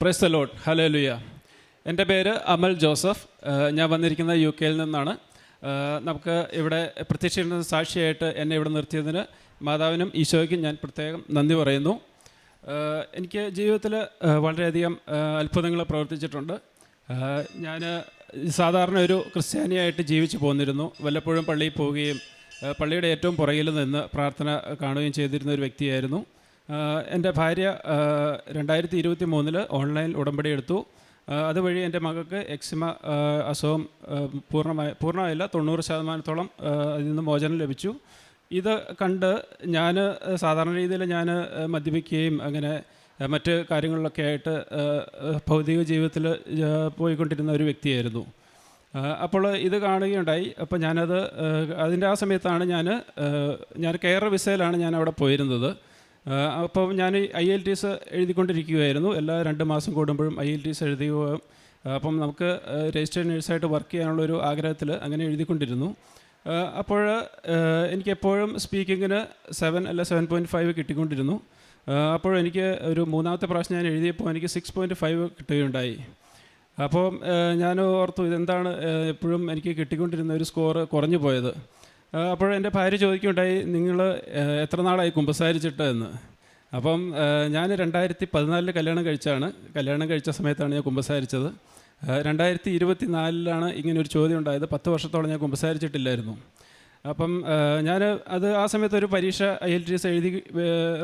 Price load hello ലുയ എന്റെ പേര് അമൽ ജോസഫ്. ഞാൻ വന്നിരിക്കുന്നത് യു കെയിൽ നിന്നാണ്. നമുക്ക് ഇവിടെ പ്രത്യക്ഷ സാക്ഷിയായിട്ട് എന്നെ ഇവിടെ നിർത്തിയതിന് മാതാവിനും ഈശോയ്ക്കും ഞാൻ പ്രത്യേകം നന്ദി പറയുന്നു. എനിക്ക് ജീവിതത്തിൽ വളരെയധികം അത്ഭുതങ്ങൾ പ്രവർത്തിച്ചിട്ടുണ്ട്. ഞാൻ സാധാരണ ഒരു ക്രിസ്ത്യാനിയായിട്ട് ജീവിച്ചു പോന്നിരുന്നു. വല്ലപ്പോഴും പള്ളിയിൽ പോവുകയും പള്ളിയുടെ ഏറ്റവും പുറകിൽ നിന്ന് പ്രാർത്ഥന കാണുകയും ചെയ്തിരുന്ന ഒരു വ്യക്തിയായിരുന്നു. എന്റെ ഭാര്യ രണ്ടായിരത്തി ഇരുപത്തി മൂന്നിൽ ഓൺലൈൻ ഉടമ്പടി എടുത്തു. അതുവഴി എന്റെ മകൾക്ക് എക്സിമ അസുഖം പൂർണമായ പൂർണമായി പൂർണമായില്ല. തൊണ്ണൂറ് ശതമാനത്തോളം അതിൽ നിന്ന് മോചനം ലഭിച്ചു. ഇത് കണ്ട് ഞാൻ സാധാരണ രീതിയിൽ ഞാൻ മദ്യപിക്കുകയും അങ്ങനെ മറ്റ് കാര്യങ്ങളിലൊക്കെ ആയിട്ട് ഭൗതിക ജീവിതത്തിൽ പോയിക്കൊണ്ടിരുന്ന ഒരു വ്യക്തിയായിരുന്നു. അപ്പോൾ ഇത് കാണുകയുണ്ടായി. അപ്പോൾ ഞാനത് അതിന്റെ ആ സമയത്താണ് ഞാൻ ഞാൻ കെയർ വിസയിലാണ് ഞാൻ അവിടെ പോയിരുന്നത്. ആഹ് അപ്പം ഞാൻ ഐ എൽ ടി എസ് എഴുതിക്കൊണ്ടിരിക്കുകയായിരുന്നു. എല്ലാ രണ്ട് മാസം കൂടുമ്പോഴും ഐ എൽ ടി എസ് എഴുതുകയും അപ്പം നമുക്ക് രജിസ്റ്റേഡ് നേഴ്സായിട്ട് വർക്ക് ചെയ്യാനുള്ള ഒരു ആഗ്രഹത്തിൽ അങ്ങനെ എഴുതിക്കൊണ്ടിരുന്നു. അപ്പോൾ എനിക്കെപ്പോഴും സ്പീക്കിങ്ങിന് സെവൻ അല്ല സെവൻ പോയിന്റ് ഫൈവ് കിട്ടിക്കൊണ്ടിരുന്നു. അപ്പോൾ എനിക്ക് ഒരു മൂന്നാമത്തെ പ്രാവശ്യം ഞാൻ എഴുതിയപ്പോൾ എനിക്ക് സിക്സ് പോയിന്റ് ഫൈവ് കിട്ടുകയുണ്ടായി. അപ്പോൾ ഞാൻ ഓർത്തു ഇതെന്താണ് എപ്പോഴും എനിക്ക് കിട്ടിക്കൊണ്ടിരുന്ന ഒരു സ്കോർ കുറഞ്ഞു പോയത്. അപ്പോൾ എന്റെ ഭാര്യ ചോദിക്കുകയുണ്ടായി നിങ്ങൾ എത്ര നാളായി കുമ്പസാരിച്ചിട്ട്? എന്ന്. അപ്പം ഞാൻ രണ്ടായിരത്തി പതിനാലിൽ കല്യാണം കഴിച്ചാണ്. കല്യാണം കഴിച്ച സമയത്താണ് ഞാൻ കുമ്പസാരിച്ചത്. രണ്ടായിരത്തി ഇരുപത്തി നാലിലാണ് ഒരു ചോദ്യം ഉണ്ടായത്. പത്ത് വർഷത്തോളം ഞാൻ കുമ്പസാരിച്ചിട്ടില്ലായിരുന്നു. അപ്പം ഞാൻ അത് ആ സമയത്ത് ഒരു പരീക്ഷ ഐ എൽ ടി എസ് എഴുതി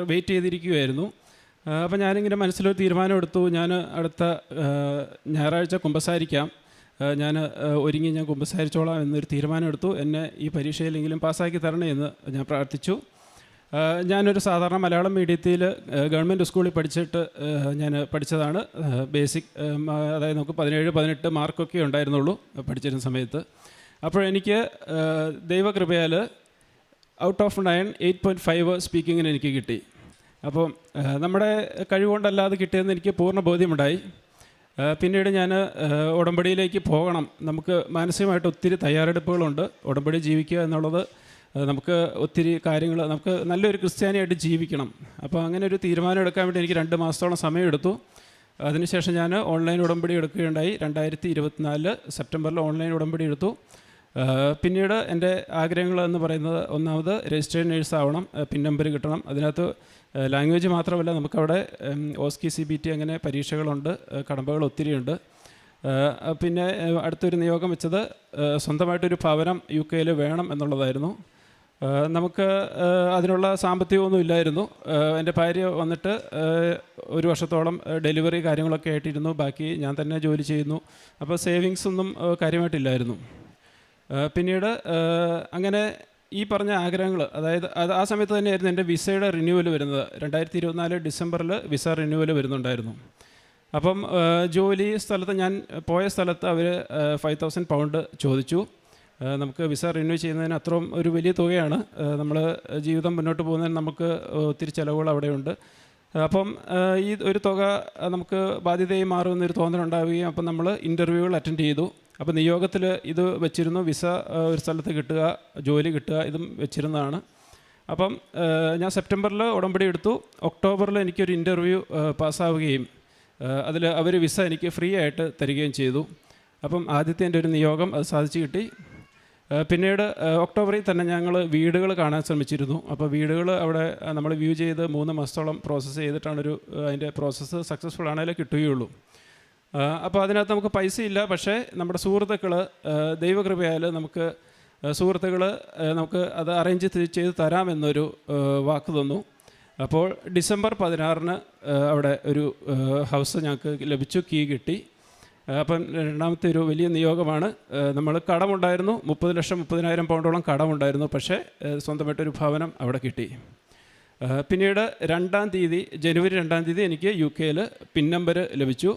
വെയിറ്റ് ചെയ്തിരിക്കുകയായിരുന്നു. അപ്പം ഞാനിങ്ങനെ മനസ്സിലൊരു തീരുമാനം എടുത്തു. ഞാൻ അടുത്ത ഞായറാഴ്ച കുമ്പസാരിക്കാം. ഞാൻ ഒരുങ്ങി ഞാൻ കുമ്പസാരിച്ചോളാം എന്നൊരു തീരുമാനമെടുത്തു. എന്നെ ഈ പരീക്ഷയിലെങ്കിലും പാസ്സാക്കി തരണേ എന്ന് ഞാൻ പ്രാർത്ഥിച്ചു. ഞാനൊരു സാധാരണ മലയാളം മീഡിയത്തിൽ ഗവൺമെന്റ് സ്കൂളിൽ പഠിച്ചിട്ട് ഞാൻ പഠിച്ചതാണ്. ബേസിക് അതായത് നമുക്ക് പതിനേഴ് പതിനെട്ട് മാർക്കൊക്കെ ഉണ്ടായിരുന്നുള്ളൂ പഠിച്ചിരുന്ന സമയത്ത്. അപ്പോഴെനിക്ക് ദൈവകൃപയാൽ out of nine eight point five സ്പീക്കിങ്ങിന് എനിക്ക് കിട്ടി. അപ്പം നമ്മുടെ കഴിവുകൊണ്ടല്ലാതെ കിട്ടിയെന്ന് എനിക്ക് പൂർണ ബോധ്യമുണ്ടായി. പിന്നീട് ഞാൻ ഉടമ്പടിയിലേക്ക് പോകണം. നമുക്ക് മാനസികമായിട്ട് ഒത്തിരി തയ്യാറെടുപ്പുകളുണ്ട്. ഉടമ്പടി ജീവിക്കുക എന്നുള്ളത് നമുക്ക് ഒത്തിരി കാര്യങ്ങൾ നമുക്ക് നല്ലൊരു ക്രിസ്ത്യാനിയായിട്ട് ജീവിക്കണം. അപ്പോൾ അങ്ങനെ ഒരു തീരുമാനം എടുക്കാൻ വേണ്ടി എനിക്ക് രണ്ട് മാസത്തോളം സമയമെടുത്തു. അതിനുശേഷം ഞാൻ ഓൺലൈൻ ഉടമ്പടി എടുക്കുകയുണ്ടായി. രണ്ടായിരത്തി ഇരുപത്തിനാല് സെപ്റ്റംബറിൽ ഓൺലൈൻ ഉടമ്പടി എടുത്തു. പിന്നീട് എന്റെ ആഗ്രഹങ്ങൾ എന്ന് പറയുന്നത് ഒന്നാമത് രജിസ്റ്റേഡ് നേഴ്സ് ആവണം പിൻ നമ്പർ കിട്ടണം. അതിനകത്ത് ലാംഗ്വേജ് മാത്രമല്ല നമുക്കവിടെ ഓസ്കി സി ബി ടി അങ്ങനെ പരീക്ഷകളുണ്ട് കടമ്പകൾ ഒത്തിരിയുണ്ട്. പിന്നെ അടുത്തൊരു നിയോഗം വെച്ചത് സ്വന്തമായിട്ടൊരു ഭവനം യു കെയിൽ വേണം എന്നുള്ളതായിരുന്നു. നമുക്ക് അതിനുള്ള സാമ്പത്തികമൊന്നും ഇല്ലായിരുന്നു. എന്റെ ഭാര്യ വന്നിട്ട് ഒരു വർഷത്തോളം ഡെലിവറി കാര്യങ്ങളൊക്കെ ആയിട്ടിരുന്നു. ബാക്കി ഞാൻ തന്നെ ജോലി ചെയ്യുന്നു. അപ്പോൾ സേവിങ്സ് ഒന്നും കാര്യമായിട്ടില്ലായിരുന്നു. പിന്നീട് അങ്ങനെ ഈ പറഞ്ഞ ആഗ്രഹങ്ങൾ അതായത് അത് ആ സമയത്ത് തന്നെയായിരുന്നു എന്റെ വിസയുടെ റിന്യൂവൽ വരുന്നത്. രണ്ടായിരത്തി ഇരുപത്തിനാല് ഡിസംബറിൽ വിസ റിന്യൂവൽ വരുന്നുണ്ടായിരുന്നു. അപ്പം ജോലി സ്ഥലത്ത് ഞാൻ പോയ സ്ഥലത്ത് അവർ ഫൈവ് തൗസൻഡ് പൗണ്ട് ചോദിച്ചു. നമുക്ക് വിസ റിന്യൂ ചെയ്യുന്നതിന് അത്രയും ഒരു വലിയ തുകയാണ്. നമ്മൾ ജീവിതം മുന്നോട്ട് പോകുന്നതിന് നമുക്ക് ഒത്തിരി ചിലവുകൾ അവിടെയുണ്ട്. അപ്പം ഈ ഒരു തുക നമുക്ക് ബാധ്യതയായി മാറുമെന്നൊരു തോന്നലുണ്ടാവുകയും അപ്പം നമ്മൾ ഇന്റർവ്യൂകൾ അറ്റൻഡ് ചെയ്തു. അപ്പോൾ നിയോഗത്തിൽ ഇത് വെച്ചിരുന്നു വിസ ഒരു സ്ഥലത്ത് കിട്ടുക ജോലി കിട്ടുക ഇതും വെച്ചിരുന്നതാണ്. അപ്പം ഞാൻ സെപ്റ്റംബറിൽ ഉടമ്പടി എടുത്തു. ഒക്ടോബറിൽ എനിക്കൊരു ഇന്റർവ്യൂ പാസ്സാവുകയും അതിൽ അവർ വിസ എനിക്ക് ഫ്രീ ആയിട്ട് തരികയും ചെയ്തു. അപ്പം ആദ്യത്തെ എന്റെ ഒരു നിയോഗം അത് സാധിച്ചു കിട്ടി. പിന്നീട് ഒക്ടോബറിൽ തന്നെ ഞങ്ങൾ വീടുകൾ കാണാൻ ശ്രമിച്ചിരുന്നു. അപ്പോൾ വീടുകൾ അവിടെ നമ്മൾ വ്യൂ ചെയ്ത് മൂന്ന് മാസത്തോളം പ്രോസസ്സ് ചെയ്തിട്ടാണ് ഒരു ആ, അതിന്റെ പ്രോസസ്സ് സക്സസ്ഫുൾ ആണെങ്കിലേ കിട്ടുകയുള്ളൂ. അപ്പോൾ അതിനകത്ത് നമുക്ക് പൈസ ഇല്ല പക്ഷേ നമ്മുടെ സുഹൃത്തുക്കൾ ദൈവകൃപയാൽ നമുക്ക് സുഹൃത്തുക്കൾ നമുക്ക് അത് അറേഞ്ച് ചെയ്ത് തരാമെന്നൊരു വാക്ക് തന്നു. അപ്പോൾ ഡിസംബർ പതിനാറിന് അവിടെ ഒരു ഹൗസ് ഞങ്ങൾക്ക് ലഭിച്ചു കീ കിട്ടി. അപ്പം രണ്ടാമത്തെ ഒരു വലിയ നിയോഗമാണ്. നമ്മൾ കടമുണ്ടായിരുന്നു മുപ്പത് ലക്ഷം മുപ്പതിനായിരം പൗണ്ടോളം കടമുണ്ടായിരുന്നു പക്ഷേ സ്വന്തമായിട്ടൊരു ഭവനം അവിടെ കിട്ടി. പിന്നീട് രണ്ടാം തീയതി ജനുവരി രണ്ടാം തീയതി എനിക്ക് യു കെയിൽ പിൻ നമ്പർ ലഭിച്ചു.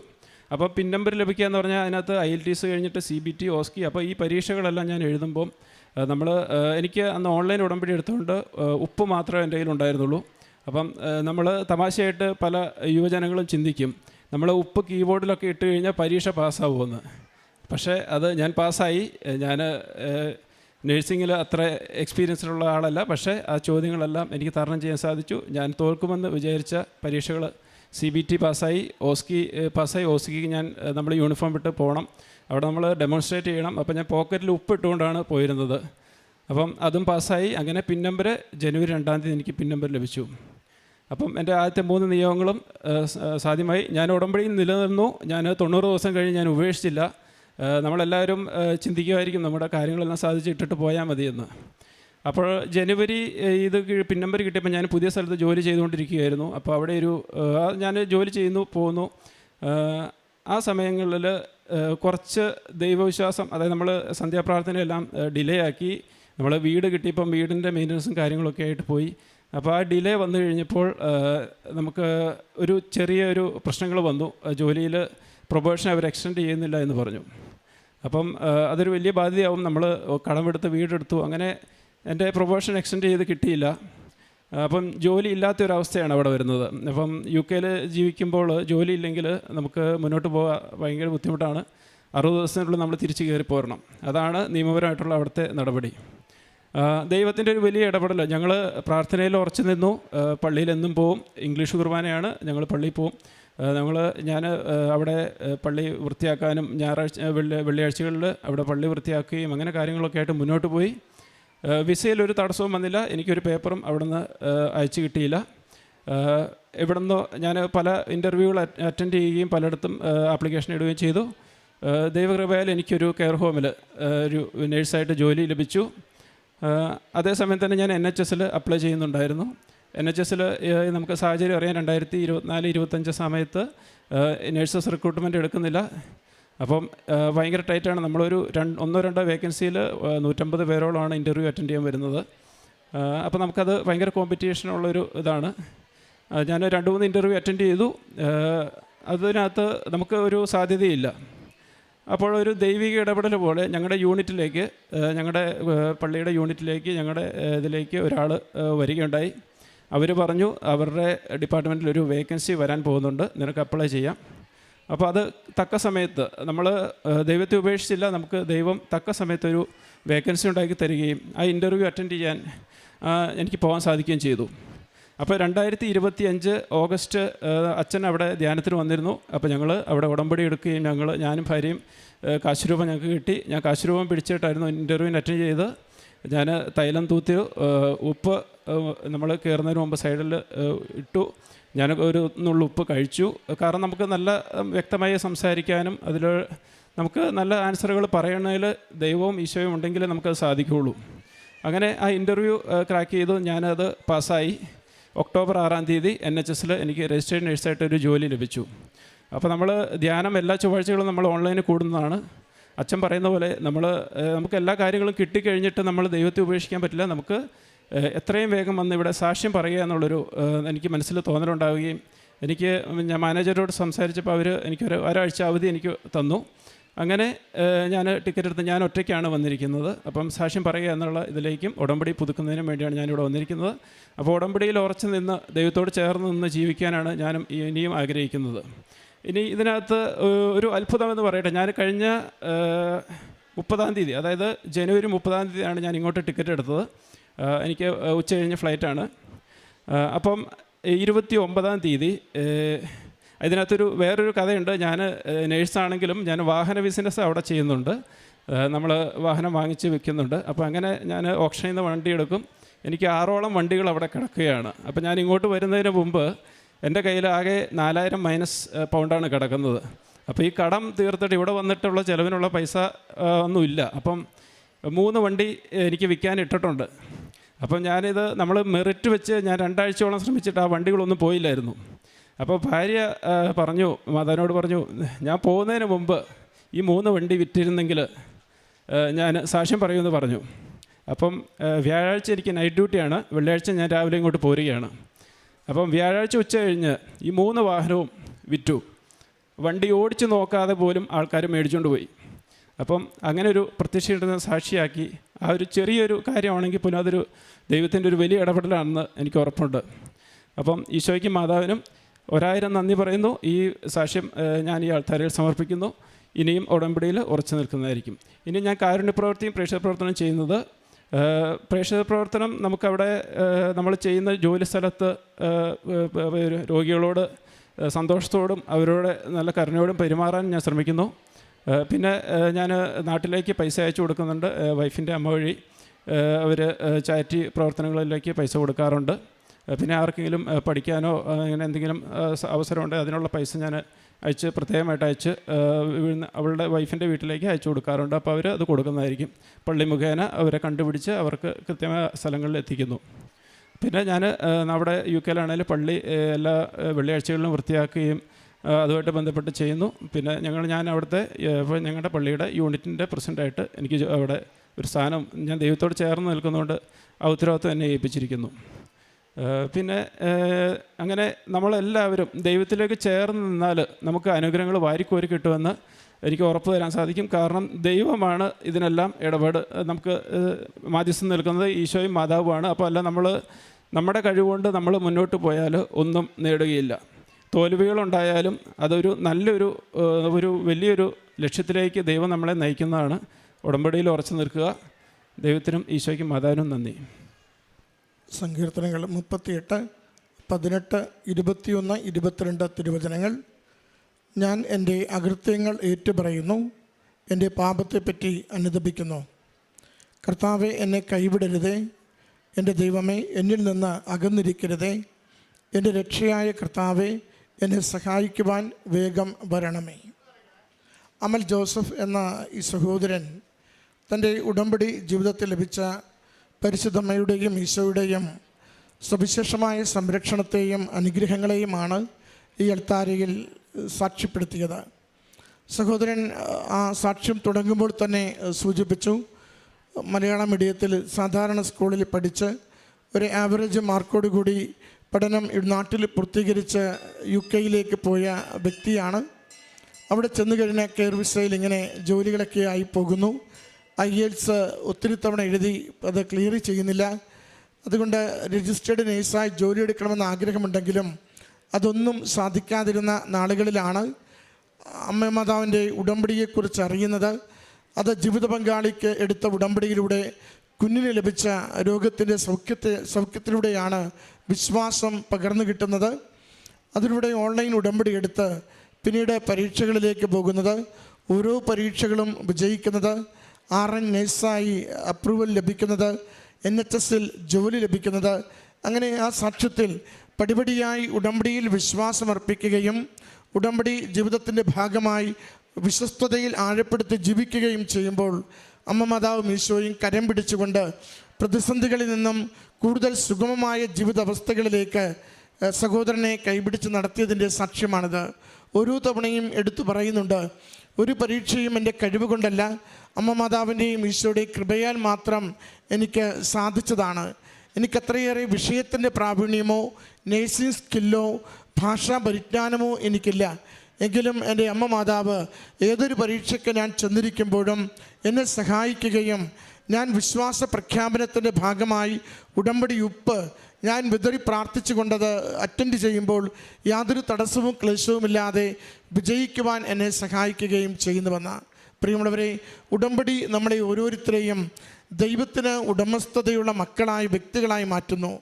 അപ്പോൾ പിൻ നമ്പർ ലഭിക്കുക എന്ന് പറഞ്ഞാൽ അതിനകത്ത് ഐ എൽ ടി എസ് കഴിഞ്ഞിട്ട് സി ബി ടി ഓസ്കി അപ്പോൾ ഈ പരീക്ഷകളെല്ലാം ഞാൻ എഴുതുമ്പോൾ നമ്മൾ എനിക്ക് അന്ന് ഓൺലൈൻ ഉടമ്പടി എടുത്തുകൊണ്ട് ഉപ്പ് മാത്രമേ എന്റെ കയ്യിൽ ഉണ്ടായിരുന്നുള്ളൂ. അപ്പം നമ്മൾ തമാശയായിട്ട് പല യുവജനങ്ങളും ചിന്തിക്കും നമ്മൾ ഉപ്പ് കീബോർഡിലൊക്കെ ഇട്ട് കഴിഞ്ഞാൽ പരീക്ഷ പാസ്സാവുമെന്ന്. പക്ഷേ അത് ഞാൻ പാസ്സായി ഞാൻ നഴ്സിങ്ങിൽ അത്ര എക്സ്പീരിയൻസിലുള്ള ആളല്ല പക്ഷേ ആ ചോദ്യങ്ങളെല്ലാം എനിക്ക് തരണം ചെയ്യാൻ സാധിച്ചു. ഞാൻ തോൽക്കുമെന്ന് വിചാരിച്ച പരീക്ഷകൾ സി ബി ടി പാസ്സായി ഓസ്കി പാസ്സായി. ഓസ്കിക്ക് ഞാൻ നമ്മൾ യൂണിഫോം ഇട്ട് പോകണം. അവിടെ നമ്മൾ ഡെമോൺസ്ട്രേറ്റ് ചെയ്യണം. അപ്പോൾ ഞാൻ പോക്കറ്റിൽ ഉപ്പിട്ടുകൊണ്ടാണ് പോയിരുന്നത്. അപ്പം അതും പാസ്സായി. അങ്ങനെ പിൻ നമ്പർ ജനുവരി രണ്ടാം തീയതി എനിക്ക് പിൻ നമ്പർ ലഭിച്ചു. അപ്പം എന്റെ ആദ്യത്തെ മൂന്ന് നിയമങ്ങളും സാധ്യമായി. ഞാൻ ഉടമ്പടിയിൽ നിലനിന്നു. ഞാൻ തൊണ്ണൂറ് ദിവസം കഴിഞ്ഞ് ഞാൻ ഉപേക്ഷിച്ചില്ല. നമ്മളെല്ലാവരും ചിന്തിക്കുമായിരിക്കും നമ്മുടെ കാര്യങ്ങളെല്ലാം സാധിച്ച് ഇട്ടിട്ട് പോയാൽ മതിയെന്ന്. അപ്പോൾ ജനുവരി ഇത് പിൻ നമ്പർ കിട്ടിയപ്പോൾ ഞാൻ പുതിയ സ്ഥലത്ത് ജോലി ചെയ്തുകൊണ്ടിരിക്കുകയായിരുന്നു. അപ്പോൾ അവിടെ ഒരു ഞാൻ ജോലി ചെയ്യുന്നു പോകുന്നു. ആ സമയങ്ങളിൽ കുറച്ച് ദൈവവിശ്വാസം അതായത് നമ്മൾ സന്ധ്യാപ്രാർത്ഥനയെല്ലാം ഡിലേ ആക്കി. നമ്മൾ വീട് കിട്ടിയപ്പം വീടിന്റെ മെയിന്റനൻസും കാര്യങ്ങളൊക്കെ ആയിട്ട് പോയി. അപ്പോൾ ആ ഡിലേ വന്നു കഴിഞ്ഞപ്പോൾ നമുക്ക് ഒരു ചെറിയ ഒരു പ്രശ്നങ്ങൾ വന്നു. ജോലിയിൽ പ്രൊബേഷൻ അവർ എക്സ്റ്റെൻഡ് ചെയ്യുന്നില്ല എന്ന് പറഞ്ഞു. അപ്പം അതൊരു വലിയ ബാധ്യതയാവും. നമ്മൾ കടമെടുത്ത് വീടെടുത്തു. അങ്ങനെ എന്റെ പ്രൊബോഷൻ എക്സ്റ്റെൻഡ് ചെയ്ത് കിട്ടിയില്ല. അപ്പം ജോലി ഇല്ലാത്ത ഒരു അവസ്ഥയാണ് അവിടെ വരുന്നത്. അപ്പം യു കെയിൽ ജീവിക്കുമ്പോൾ ജോലി ഇല്ലെങ്കിൽ നമുക്ക് മുന്നോട്ട് പോകാൻ ഭയങ്കര ബുദ്ധിമുട്ടാണ്. അറുപത് ദിവസത്തിനുള്ളിൽ നമ്മൾ തിരിച്ച് കയറി പോരണം. അതാണ് നിയമപരമായിട്ടുള്ള അവിടുത്തെ നടപടി. ദൈവത്തിന്റെ ഒരു വലിയ ഇടപെടൽ ഞങ്ങൾ പ്രാർത്ഥനയിൽ ഉറച്ചു നിന്നു. പള്ളിയിൽ എന്നും പോവും. ഇംഗ്ലീഷ് കുർബാനയാണ്. ഞങ്ങൾ പള്ളിയിൽ പോവും. ഞങ്ങൾ ഞാൻ അവിടെ പള്ളി വൃത്തിയാക്കാനും ഞായറാഴ്ച വെള്ളി വെള്ളിയാഴ്ചകളിൽ അവിടെ പള്ളി വൃത്തിയാക്കുകയും അങ്ങനെ കാര്യങ്ങളൊക്കെ ആയിട്ട് മുന്നോട്ട് പോയി. വിസയിൽ ഒരു തടസ്സവും വന്നില്ല. എനിക്കൊരു പേപ്പറും അവിടുന്ന് അയച്ചു കിട്ടിയില്ല. ഇവിടെ നിന്ന് ഞാൻ പല ഇന്റർവ്യൂകൾ അറ്റൻഡ് ചെയ്യുകയും പലയിടത്തും ആപ്ലിക്കേഷൻ ഇടുകയും ചെയ്തു. ദൈവകൃപയാൽ എനിക്കൊരു കെയർ ഹോമിൽ ഒരു നേഴ്സായിട്ട് ജോലി ലഭിച്ചു. അതേസമയം തന്നെ ഞാൻ എൻ എച്ച് എസിൽ അപ്ലൈ ചെയ്യുന്നുണ്ടായിരുന്നു. എൻ എച്ച് എസിൽ നമുക്ക് സാഹചര്യം അറിയാൻ രണ്ടായിരത്തി ഇരുപത്തിനാല് ഇരുപത്തഞ്ച് സമയത്ത് നേഴ്സസ് റിക്രൂട്ട്മെന്റ് എടുക്കുന്നില്ല. അപ്പം ഭയങ്കര ടൈറ്റാണ്. നമ്മളൊരു രണ്ട് ഒന്നോ രണ്ടോ വേക്കൻസിയിൽ നൂറ്റമ്പത് പേരോളമാണ് ഇന്റർവ്യൂ അറ്റൻഡ് ചെയ്യാൻ വരുന്നത്. അപ്പോൾ നമുക്കത് ഭയങ്കര കോമ്പറ്റീഷനുള്ളൊരു ഇതാണ്. ഞാൻ രണ്ട് മൂന്ന് ഇന്റർവ്യൂ അറ്റൻഡ് ചെയ്തു. അതിനകത്ത് നമുക്ക് ഒരു സാധ്യതയില്ല. അപ്പോൾ ഒരു ദൈവിക ഇടപെടൽ പോലെ ഞങ്ങളുടെ യൂണിറ്റിലേക്ക് ഞങ്ങളുടെ പള്ളിയുടെ യൂണിറ്റിലേക്ക് ഞങ്ങളുടെ ഇതിലേക്ക് ഒരാൾ വരികയുണ്ടായി. അവർ പറഞ്ഞു അവരുടെ ഡിപ്പാർട്ട്മെന്റിൽ ഒരു വേക്കൻസി വരാൻ പോകുന്നുണ്ട്. നിനക്ക് അപ്ലൈ ചെയ്യാം. അപ്പോൾ അത് തക്ക സമയത്ത് നമ്മൾ ദൈവത്തെ ഉപേക്ഷിച്ചില്ല നമുക്ക് ദൈവം തക്ക സമയത്ത് ഒരു വേക്കൻസി ഉണ്ടാക്കി തരികയും ആ ഇന്റർവ്യൂ അറ്റൻഡ് ചെയ്യാൻ എനിക്ക് പോകാൻ സാധിക്കുകയും ചെയ്തു. അപ്പോൾ രണ്ടായിരത്തി ഇരുപത്തി അഞ്ച് ഓഗസ്റ്റ് അച്ഛൻ അവിടെ ധ്യാനത്തിന് വന്നിരുന്നു. അപ്പോൾ ഞങ്ങൾ അവിടെ ഉടമ്പടി എടുക്കുകയും ഞങ്ങൾ ഞാനും ഭാര്യയും കാശുരൂപം കാശ് രൂപം ഞങ്ങൾക്ക് കിട്ടി. ഞാൻ കാശ് രൂപം പിടിച്ചിട്ടായിരുന്നു ഇന്റർവ്യൂവിന് അറ്റൻഡ് ചെയ്ത് ഞാൻ തൈലം തൂത്തി ഉപ്പ് നമ്മൾ കയറുന്നതിന് മുമ്പ് സൈഡിൽ ഇട്ടു. ഞാൻ ഒരു നുള്ളു ഉപ്പ് കഴിച്ചു. കാരണം നമുക്ക് നല്ല വ്യക്തമായി സംസാരിക്കാനും അതിൽ നമുക്ക് നല്ല ആൻസറുകൾ പറയണതിൽ ദൈവവും ഈശോയും ഉണ്ടെങ്കിൽ നമുക്കത് സാധിക്കുകയുള്ളൂ. അങ്ങനെ ആ ഇന്റർവ്യൂ ക്രാക്ക് ചെയ്തു. ഞാനത് പാസ്സായി. ഒക്ടോബർ ആറാം തീയതി എൻ എച്ച് എസിൽ എനിക്ക് രജിസ്റ്റേഡ് നഴ്സായിട്ട് ഒരു ജോലി ലഭിച്ചു. അപ്പോൾ നമ്മൾ ധ്യാനം എല്ലാ ചൊവ്വാഴ്ചകളും നമ്മൾ ഓൺലൈനിൽ കൂടുന്നതാണ്. അച്ഛൻ പറയുന്ന പോലെ നമ്മൾ നമുക്ക് എല്ലാ കാര്യങ്ങളും കിട്ടിക്കഴിഞ്ഞിട്ട് നമ്മൾ ദൈവത്തെ ഉപേക്ഷിക്കാൻ പറ്റില്ല. നമുക്ക് എത്രയും വേഗം വന്ന് ഇവിടെ സാക്ഷ്യം പറയുക എന്നുള്ളൊരു എനിക്ക് മനസ്സിൽ തോന്നലുണ്ടാവുകയും എനിക്ക് ഞാൻ മാനേജരോട് സംസാരിച്ചപ്പോൾ അവർ എനിക്കൊരു ഒരാഴ്ച അവധി എനിക്ക് തന്നു. അങ്ങനെ ഞാൻ ടിക്കറ്റ് എടുത്ത് ഞാൻ ഒറ്റയ്ക്കാണ് വന്നിരിക്കുന്നത്. അപ്പം സാക്ഷ്യം പറയുക എന്നുള്ള ഇതിലേക്കും ഉടമ്പടി പുതുക്കുന്നതിനും വേണ്ടിയാണ് ഞാനിവിടെ വന്നിരിക്കുന്നത്. അപ്പോൾ ഉടമ്പടിയിൽ ഉറച്ചു നിന്ന് ദൈവത്തോട് ചേർന്ന് നിന്ന് ജീവിക്കാനാണ് ഞാനും ഇനിയും ആഗ്രഹിക്കുന്നത്. ഇനി ഇതിനകത്ത് ഒരു അത്ഭുതം എന്ന് പറയട്ടെ. ഞാൻ കഴിഞ്ഞ മുപ്പതാം തീയതി അതായത് ജനുവരി മുപ്പതാം തീയതിയാണ് ഞാൻ ഇങ്ങോട്ട് ടിക്കറ്റ് എടുത്തത്. എനിക്ക് ഉച്ച കഴിഞ്ഞ് ഫ്ലൈറ്റാണ് അപ്പം ഇരുപത്തി ഒമ്പതാം തീയതി ഇതിനകത്തൊരു വേറൊരു കഥയുണ്ട്. ഞാൻ നേഴ്സാണെങ്കിലും ഞാൻ വാഹന ബിസിനസ് അവിടെ ചെയ്യുന്നുണ്ട്. നമ്മൾ വാഹനം വാങ്ങിച്ച് വിൽക്കുന്നുണ്ട്. അപ്പോൾ അങ്ങനെ ഞാൻ ഓപ്ഷനിൽ നിന്ന് വണ്ടി എടുക്കും. എനിക്ക് ആറോളം വണ്ടികൾ അവിടെ കിടക്കുകയാണ്. അപ്പോൾ ഞാൻ ഇങ്ങോട്ട് വരുന്നതിന് മുമ്പ് എന്റെ കയ്യിൽ ആകെ നാലായിരം മൈനസ് പൗണ്ടാണ് കിടക്കുന്നത്. അപ്പോൾ ഈ കടം തീർത്തിട്ട് ഇവിടെ വന്നിട്ടുള്ള ചിലവിനുള്ള പൈസ ഒന്നുമില്ല. അപ്പം മൂന്ന് വണ്ടി എനിക്ക് വിൽക്കാൻ ഇട്ടിട്ടുണ്ട്. അപ്പം ഞാനിത് നമ്മൾ മെറിറ്റ് വെച്ച് ഞാൻ രണ്ടാഴ്ചയോളം ശ്രമിച്ചിട്ട് ആ വണ്ടികളൊന്നും പോയില്ലായിരുന്നു. അപ്പോൾ ഭാര്യ പറഞ്ഞു മദനോട് പറഞ്ഞു ഞാൻ പോകുന്നതിന് മുമ്പ് ഈ മൂന്ന് വണ്ടി വിറ്റിരുന്നെങ്കിൽ ഞാൻ സാക്ഷ്യം പറയുമെന്ന് പറഞ്ഞു. അപ്പം വ്യാഴാഴ്ച എനിക്ക് നൈറ്റ് ഡ്യൂട്ടിയാണ് വെള്ളിയാഴ്ച ഞാൻ രാവിലെ ഇങ്ങോട്ട് പോരുകയാണ്. അപ്പം വ്യാഴാഴ്ച ഉച്ച കഴിഞ്ഞ് ഈ മൂന്ന് വാഹനവും വിറ്റു. വണ്ടി ഓടിച്ച് നോക്കാതെ പോലും ആൾക്കാർ മേടിച്ചുകൊണ്ട് പോയി. അപ്പം അങ്ങനെ ഒരു പ്രത്യക്ഷയിടുന്ന സാക്ഷിയാക്കി ആ ഒരു ചെറിയൊരു കാര്യമാണെങ്കിൽ പോലും അതൊരു ദൈവത്തിന്റെ ഒരു വലിയ ഇടപെടലാണെന്ന് എനിക്ക് ഉറപ്പുണ്ട്. അപ്പം ഈശോയ്ക്കും മാതാവിനും ഒരായിരം നന്ദി പറയുന്നു. ഈ സാക്ഷ്യം ഞാൻ ഈ ആൾക്കാരിൽ സമർപ്പിക്കുന്നു. ഇനിയും ഉടമ്പടിയിൽ ഉറച്ചു നിൽക്കുന്നതായിരിക്കും. ഇനി ഞാൻ കാരുണ്യ പ്രവൃത്തിയും പ്രേക്ഷക പ്രവർത്തനം ചെയ്യുന്നത് പ്രേക്ഷക പ്രവർത്തനം നമുക്കവിടെ നമ്മൾ ചെയ്യുന്ന ജോലി സ്ഥലത്ത് രോഗികളോട് സന്തോഷത്തോടും അവരോട് നല്ല കരുണയോടും പെരുമാറാൻ ഞാൻ ശ്രമിക്കുന്നു. പിന്നെ ഞാൻ നാട്ടിലേക്ക് പൈസ അയച്ചു കൊടുക്കുന്നുണ്ട്. വൈഫിന്റെ അമ്മ വഴി. അവർ ചാരിറ്റി പ്രവർത്തനങ്ങളിലേക്ക് പൈസ കൊടുക്കാറുണ്ട്. പിന്നെ ആർക്കെങ്കിലും പഠിക്കാനോ അങ്ങനെ എന്തെങ്കിലും അവസരമുണ്ടെങ്കിൽ അതിനുള്ള പൈസ ഞാൻ അയച്ച് പ്രത്യേകമായിട്ട് അയച്ച് അവളുടെ വൈഫിന്റെ വീട്ടിലേക്ക് അയച്ചു കൊടുക്കാറുണ്ട്. അപ്പോൾ അവർ അത് കൊടുക്കുന്നതായിരിക്കും. പള്ളി മുഖേന അവരെ കണ്ടുപിടിച്ച് അവർക്ക് കൃത്യമായ സ്ഥലങ്ങളിൽ എത്തിക്കുന്നു. പിന്നെ ഞാൻ നമ്മുടെ യു കെയിലാണെങ്കിലും പള്ളി എല്ലാ വെള്ളിയാഴ്ചകളിലും വൃത്തിയാക്കുകയും അതുമായിട്ട് ബന്ധപ്പെട്ട് ചെയ്യുന്നു. പിന്നെ ഞങ്ങൾ ഞാൻ അവിടുത്തെ ഇപ്പോൾ ഞങ്ങളുടെ പള്ളിയുടെ യൂണിറ്റിന്റെ പ്രസിഡന്റായിട്ട് എനിക്ക് അവിടെ ഒരു സ്ഥാനം ഞാൻ ദൈവത്തോട് ചേർന്ന് നിൽക്കുന്നതുകൊണ്ട് ആ ഉത്തരവാദിത്വം എന്നെ ഏൽപ്പിച്ചിരിക്കുന്നു. പിന്നെ അങ്ങനെ നമ്മളെല്ലാവരും ദൈവത്തിലേക്ക് ചേർന്ന് നിന്നാൽ നമുക്ക് അനുഗ്രഹങ്ങൾ വാരിക്കോരി കിട്ടുമെന്ന് എനിക്ക് ഉറപ്പ് തരാൻ സാധിക്കും. കാരണം ദൈവമാണ് ഇതിനെല്ലാം ഇടപെട്. നമുക്ക് മാധ്യസ്ഥം നിൽക്കുന്നത് ഈശോയും മാതാവുമാണ്. അപ്പോൾ അല്ല നമ്മൾ നമ്മുടെ കഴിവുകൊണ്ട് നമ്മൾ മുന്നോട്ട് പോയാൽ ഒന്നും നേടുകയില്ല. തോൽവികളുണ്ടായാലും അതൊരു നല്ലൊരു ഒരു വലിയൊരു ലക്ഷ്യത്തിലേക്ക് ദൈവം നമ്മളെ നയിക്കുന്നതാണ്. ഉടമ്പടിയിൽ ഉറച്ചു നിൽക്കുക. ദൈവത്തിനും ഈശോയ്ക്കും മാതാവിനും നന്ദി. സങ്കീർത്തനങ്ങൾ മുപ്പത്തിയെട്ട് പതിനെട്ട് ഇരുപത്തിയൊന്ന് ഇരുപത്തിരണ്ട് തിരുവചനങ്ങൾ. ഞാൻ എന്റെ അകൃത്യങ്ങൾ ഏറ്റുപറയുന്നു. എന്റെ പാപത്തെപ്പറ്റി അനുദപിക്കുന്നു. കർത്താവെ എന്നെ കൈവിടരുതേ. എന്റെ ദൈവമേ എന്നിൽ നിന്ന് അകന്നിരിക്കരുതേ. എന്റെ രക്ഷയായ കർത്താവെ എന്നെ സഹായിക്കുവാൻ വേഗം വരണമേ. അമൽ ജോസഫ് എന്ന ഈ സഹോദരൻ തന്റെ ഉടമ്പടി ജീവിതത്തിൽ ലഭിച്ച പരിശുദ്ധമ്മയുടെയും ഈശോയുടെയും സവിശേഷമായ സംരക്ഷണത്തെയും അനുഗ്രഹങ്ങളെയുമാണ് ഈ അൽത്താരയിൽ സാക്ഷ്യപ്പെടുത്തിയത്. സഹോദരൻ ആ സാക്ഷ്യം തുടങ്ങുമ്പോൾ തന്നെ സൂചിപ്പിച്ചു മലയാള മീഡിയത്തിൽ സാധാരണ സ്കൂളിൽ പഠിച്ച് ഒരു ആവറേജ് മാർക്കോട് കൂടി പഠനം നാട്ടിൽ പൂർത്തീകരിച്ച് യു കെയിലേക്ക് പോയ വ്യക്തിയാണ്. അവിടെ ചെന്ന് കഴിഞ്ഞാൽ കെയർ വിസയിൽ ഇങ്ങനെ ജോലികളൊക്കെ ആയി പോകുന്നു. ഐ എൽസ് ഒത്തിരി തവണ എഴുതി അത് ക്ലിയർ ചെയ്യുന്നില്ല. അതുകൊണ്ട് രജിസ്റ്റേർഡ് നേഴ്സായി ജോലി എടുക്കണമെന്ന് ആഗ്രഹമുണ്ടെങ്കിലും അതൊന്നും സാധിക്കാതിരുന്ന നാളുകളിലാണ് അമ്മ മാതാവിന്റെ ഉടമ്പടിയെക്കുറിച്ച് അറിയുന്നത്. അത് ജീവിത പങ്കാളിക്ക് എടുത്ത ഉടമ്പടിയിലൂടെ കുഞ്ഞിന് ലഭിച്ച രോഗത്തിന്റെ സൗഖ്യത്തെ സൗഖ്യത്തിലൂടെയാണ് വിശ്വാസം പകർന്നു കിട്ടുന്നത് അതിലൂടെ ഓൺലൈൻ ഉടമ്പടി എടുത്ത് പിന്നീട് പരീക്ഷകളിലേക്ക് പോകുന്നത് ഓരോ പരീക്ഷകളും വിജയിക്കുന്നത് ആർ എൻ നേഴ്സായി അപ്രൂവൽ ലഭിക്കുന്നത് എൻ എച്ച് എസിൽ ജോലി ലഭിക്കുന്നത് അങ്ങനെ ആ സാക്ഷ്യത്തിൽ പടിപടിയായി ഉടമ്പടിയിൽ വിശ്വാസമർപ്പിക്കുകയും ഉടമ്പടി ജീവിതത്തിന്റെ ഭാഗമായി വിശ്വസ്തതയിൽ ആഴപ്പെടുത്തി ജീവിക്കുകയും ചെയ്യുമ്പോൾ അമ്മ മാതാവും ഈശോയും കരം പിടിച്ചുകൊണ്ട് പ്രതിസന്ധികളിൽ നിന്നും കൂടുതൽ സുഗമമായ ജീവിതാവസ്ഥകളിലേക്ക് സഹോദരനെ കൈപിടിച്ച് നടത്തിയതിന്റെ സാക്ഷ്യമാണിത്. ഓരോ തവണയും എടുത്തു പറയുന്നുണ്ട് ഒരു പരീക്ഷയും എന്റെ കഴിവ് കൊണ്ടല്ല അമ്മ മാതാവിന്റെയും ഈശോയുടെയും കൃപയാൽ മാത്രം എനിക്ക് സാധിച്ചതാണ്. എനിക്കത്രയേറെ വിഷയത്തിന്റെ പ്രാവീണ്യമോ നേഴ്സിംഗ് സ്കില്ലോ ഭാഷാ പരിജ്ഞാനമോ എനിക്കില്ല. എങ്കിലും എന്റെ അമ്മ മാതാവ് ഏതൊരു പരീക്ഷയ്ക്ക് ഞാൻ ചെന്നിരിക്കുമ്പോഴും എന്നെ സഹായിക്കുകയും ഞാൻ വിശ്വാസ പ്രഖ്യാപനത്തിന്റെ ഭാഗമായി ഉടമ്പടി ഉപ്പ് ഞാൻ വിതറി പ്രാർത്ഥിച്ചു കൊണ്ടത് അറ്റൻഡ് ചെയ്യുമ്പോൾ യാതൊരു തടസ്സവും ക്ലേശവുമില്ലാതെ വിജയിക്കുവാൻ എന്നെ സഹായിക്കുകയും ചെയ്യുന്നുവെന്ന് പ്രിയമുള്ളവരെ ഉടമ്പടി നമ്മളെ ഓരോരുത്തരെയും ദൈവത്തിന് ഉടമസ്ഥതയുള്ള മക്കളായി വ്യക്തികളായി മാറ്റുന്നു.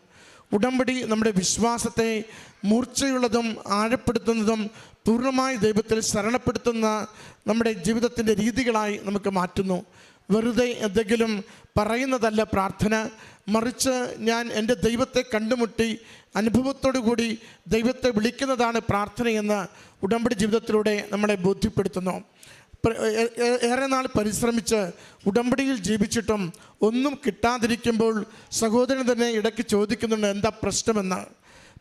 ഉടമ്പടി നമ്മുടെ വിശ്വാസത്തെ മൂർച്ചയുള്ളതും ആഴപ്പെടുത്തുന്നതും പൂർണമായി ദൈവത്തിൽ ശരണപ്പെടുത്തുന്ന നമ്മുടെ ജീവിതത്തിന്റെ രീതികളായി നമുക്ക് മാറ്റുന്നു. വെറുതെ എന്തെങ്കിലും പറയുന്നതല്ല പ്രാർത്ഥന. മറിച്ച് ഞാൻ എന്റെ ദൈവത്തെ കണ്ടുമുട്ടി അനുഭവത്തോടു കൂടി ദൈവത്തെ വിളിക്കുന്നതാണ് പ്രാർത്ഥനയെന്ന് ഉടമ്പടി ജീവിതത്തിലൂടെ നമ്മളെ ബോധ്യപ്പെടുത്തുന്നു. ഏറെ നാൾ പരിശ്രമിച്ച് ഉടമ്പടിയിൽ ജീവിച്ചിട്ടും ഒന്നും കിട്ടാതിരിക്കുമ്പോൾ സഹോദരൻ തന്നെ ഇടയ്ക്ക് ചോദിക്കുന്നുണ്ട് എന്താ പ്രശ്നമെന്ന്?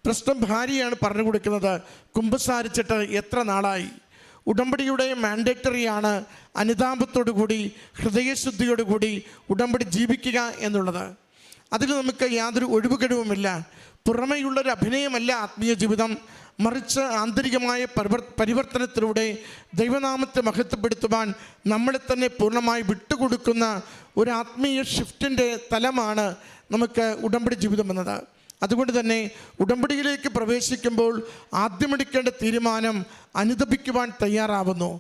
പ്രശ്നം ഭാര്യയാണ് പറഞ്ഞു കൊടുക്കുന്നത് കുമ്പസാരിച്ചിട്ട് എത്ര നാളായി? ഉടമ്പടിയുടെ മാൻഡേറ്ററിയാണ് അനുതാപത്തോടുകൂടി ഹൃദയശുദ്ധിയോടുകൂടി ഹൃദയശുദ്ധിയോടു കൂടി ഉടമ്പടി ജീവിക്കുക എന്നുള്ളത്. അതിൽ നമുക്ക് യാതൊരു ഒഴിവുകഴിവുമില്ല പുറമെയുള്ളൊരു അഭിനയമല്ല ആത്മീയ ജീവിതം. മറിച്ച് ആന്തരികമായ പരിവർ പരിവർത്തനത്തിലൂടെ ദൈവനാമത്തെ മഹത്വപ്പെടുത്തുവാൻ നമ്മളെ തന്നെ പൂർണമായി വിട്ടുകൊടുക്കുന്ന ഒരു ആത്മീയ ഷിഫ്റ്റിന്റെ തലമാണ് നമുക്ക് ഉടമ്പടി ജീവിതം എന്നത്. അതുകൊണ്ട് തന്നെ ഉടമ്പടിയിലേക്ക് പ്രവേശിക്കുമ്പോൾ ആദ്യമെടുക്കേണ്ട തീരുമാനം അനുദപിക്കുവാൻ തയ്യാറാവുന്നു.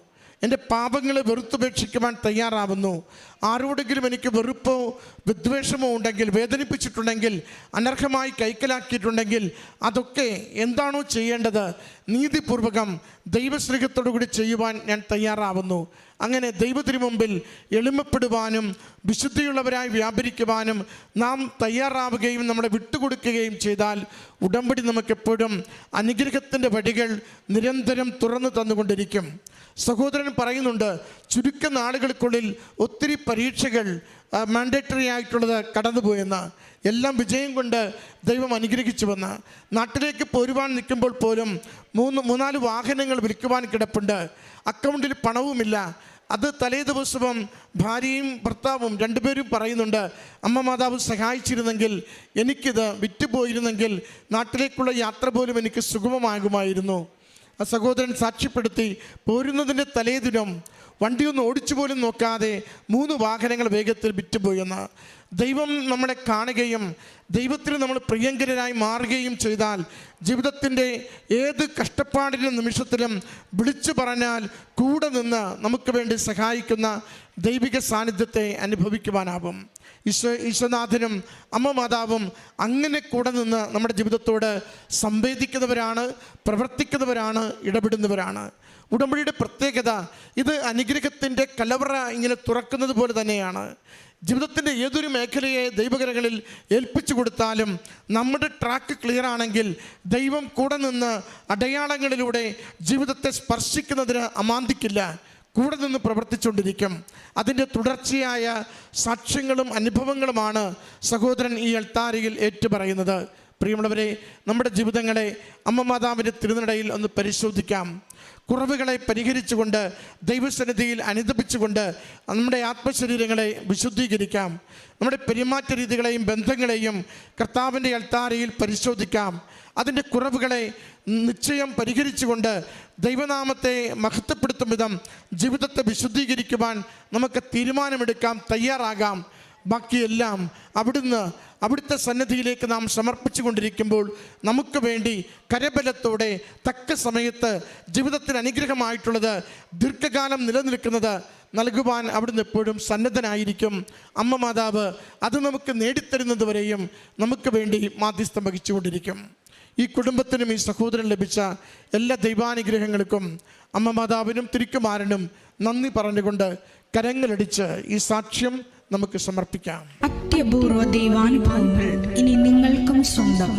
എന്റെ പാപങ്ങളെ വെറുത്തുപേക്ഷിക്കുവാൻ തയ്യാറാവുന്നു. ആരോടെങ്കിലും എനിക്ക് വെറുപ്പോ വിദ്വേഷമോ ഉണ്ടെങ്കിൽ വേദനിപ്പിച്ചിട്ടുണ്ടെങ്കിൽ അനർഹമായി കൈക്കലാക്കിയിട്ടുണ്ടെങ്കിൽ അതൊക്കെ എന്താണോ ചെയ്യേണ്ടത്? നീതിപൂർവകം ദൈവസ്നേഹത്തോടു കൂടി ചെയ്യുവാൻ ഞാൻ തയ്യാറാവുന്നു. അങ്ങനെ ദൈവത്തിനു മുമ്പിൽ എളിമപ്പെടുവാനും വിശുദ്ധിയുള്ളവരായി വ്യാപരിക്കുവാനും നാം തയ്യാറാവുകയും നമ്മളെ വിട്ടുകൊടുക്കുകയും ചെയ്താൽ ഉടമ്പടി നമുക്കെപ്പോഴും അനുഗ്രഹത്തിന്റെ വഴികൾ നിരന്തരം തുറന്നു തന്നുകൊണ്ടിരിക്കും. സഹോദരൻ പറയുന്നുണ്ട് ചുരുക്ക നാളുകൾക്കുള്ളിൽ ഒത്തിരി പരീക്ഷകൾ മാൻഡേറ്ററി ആയിട്ടുള്ളത് കടന്നുപോയെന്ന്. എല്ലാം വിജയം കൊണ്ട് ദൈവം അനുഗ്രഹിച്ചുവെന്ന്. നാട്ടിലേക്ക് പോരുവാൻ നിൽക്കുമ്പോൾ പോലും മൂന്ന് മൂന്നാൽ വാഹനങ്ങൾ വിൽക്കുവാൻ കിടപ്പുണ്ട്. അക്കൗണ്ടിൽ പണവുമില്ല. അത് തലേ ദിവസവും ഭാര്യയും ഭർത്താവും രണ്ടുപേരും പറയുന്നുണ്ട് അമ്മ മാതാവ് സഹായിച്ചിരുന്നെങ്കിൽ എനിക്കിത് വിറ്റുപോയിരുന്നെങ്കിൽ നാട്ടിലേക്കുള്ള യാത്ര പോലും എനിക്ക് സുഗമമാകുമായിരുന്നു. ആ സഹോദരൻ സാക്ഷ്യപ്പെടുത്തി പോരുന്നതിന്റെ തലേദിനം വണ്ടിയൊന്ന് ഓടിച്ചു പോലും നോക്കാതെ മൂന്ന് വാഹനങ്ങൾ വേഗത്തിൽ വിറ്റുപോയെന്ന് ദൈവം നമ്മളെ കാണുകയും ദൈവത്തിന് നമ്മൾ പ്രിയങ്കരനായി മാറുകയും ചെയ്താൽ ജീവിതത്തിന്റെ ഏത് കഷ്ടപ്പാടിന്റെ നിമിഷത്തിലും വിളിച്ചു പറഞ്ഞാൽ കൂടെ നിന്ന് നമുക്ക് വേണ്ടി സഹായിക്കുന്ന ദൈവിക സാന്നിധ്യത്തെ അനുഭവിക്കുവാനാവും. ഈശോ ഈശ്വനാഥനും അമ്മ മാതാവും അങ്ങനെ കൂടെ നിന്ന് നമ്മുടെ ജീവിതത്തോട് സംവേദിക്കുന്നവരാണ് പ്രവർത്തിക്കുന്നവരാണ് ഇടപെടുന്നവരാണ്. ഉടമ്പടിയുടെ പ്രത്യേകത ഇത് അനുഗ്രഹത്തിന്റെ കലവറ ഇങ്ങനെ തുറക്കുന്നത് പോലെ തന്നെയാണ്. ജീവിതത്തിന്റെ ഏതൊരു മേഖലയെ ദൈവകരങ്ങളിൽ ഏൽപ്പിച്ചു കൊടുത്താലും നമ്മുടെ ട്രാക്ക് ക്ലിയർ ആണെങ്കിൽ ദൈവം കൂടെ നിന്ന് അടയാളങ്ങളിലൂടെ ജീവിതത്തെ സ്പർശിക്കുന്നതിന് അമാന്തിക്കില്ല. കൂടെ നിന്ന് പ്രവർത്തിച്ചുകൊണ്ടിരിക്കും. അതിന്റെ തുടർച്ചയായ സാക്ഷ്യങ്ങളും അനുഭവങ്ങളുമാണ് സഹോദരൻ ഈ എൽത്താരയിൽ ഏറ്റുപറയുന്നത്. പ്രിയമുള്ളവരെ നമ്മുടെ ജീവിതങ്ങളെ അമ്മ മാതാവിന്റെ തിരുനടയിൽ ഒന്ന് പരിശോധിക്കാം. കുറവുകളെ പരിഹരിച്ചുകൊണ്ട് ദൈവസന്നിധിയിൽ അനുദപിച്ചുകൊണ്ട് നമ്മുടെ ആത്മശരീരങ്ങളെ വിശുദ്ധീകരിക്കാം. നമ്മുടെ പെരുമാറ്റ രീതികളെയും ബന്ധങ്ങളെയും കർത്താവിന്റെ അൾത്താരയിൽ പരിശോധിക്കാം. അതിന്റെ കുറവുകളെ നിശ്ചയം പരിഹരിച്ചുകൊണ്ട് ദൈവനാമത്തെ മഹത്വപ്പെടുത്തും വിധം ജീവിതത്തെ വിശുദ്ധീകരിക്കുവാൻ നമുക്ക് തീരുമാനമെടുക്കാം തയ്യാറാകാം. ബാക്കിയെല്ലാം അവിടുന്ന് അവിടുത്തെ സന്നദ്ധിയിലേക്ക് നാം സമർപ്പിച്ചു കൊണ്ടിരിക്കുമ്പോൾ നമുക്ക് വേണ്ടി കരബലത്തോടെ തക്ക സമയത്ത് ജീവിതത്തിന് അനുഗ്രഹമായിട്ടുള്ളത് ദീർഘകാലം നിലനിൽക്കുന്നത് നൽകുവാൻ അവിടുന്ന് എപ്പോഴും സന്നദ്ധനായിരിക്കും. അമ്മ മാതാവ് അത് നമുക്ക് നേടിത്തരുന്നതുവരെയും നമുക്ക് വേണ്ടി മാധ്യസ്ഥം വഹിച്ചുകൊണ്ടിരിക്കും. ഈ കുടുംബത്തിനും ഈ സഹോദരൻ ലഭിച്ച എല്ലാ ദൈവാനുഗ്രഹങ്ങൾക്കും അമ്മ മാതാവിനും തിരിക്കുമാരനും നന്ദി പറഞ്ഞുകൊണ്ട് കരങ്ങളടിച്ച് ഈ സാക്ഷ്യം നമുക്ക് സമർപ്പിക്കാം. അത്യപൂർവ ദൈവാനുഭവങ്ങൾ ഇനി നിങ്ങൾക്കും സ്വന്തം.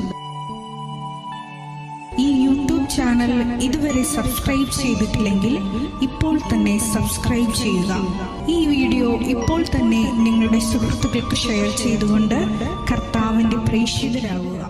ഈ യൂട്യൂബ് ചാനൽ ഇതുവരെ സബ്സ്ക്രൈബ് ചെയ്തിട്ടില്ലെങ്കിൽ ഇപ്പോൾ തന്നെ സബ്സ്ക്രൈബ് ചെയ്യുക. ഈ വീഡിയോ ഇപ്പോൾ തന്നെ നിങ്ങളുടെ സുഹൃത്തുക്കൾക്ക് ഷെയർ ചെയ്തുകൊണ്ട് കർത്താവിന്റെ പ്രേക്ഷിതരാകുക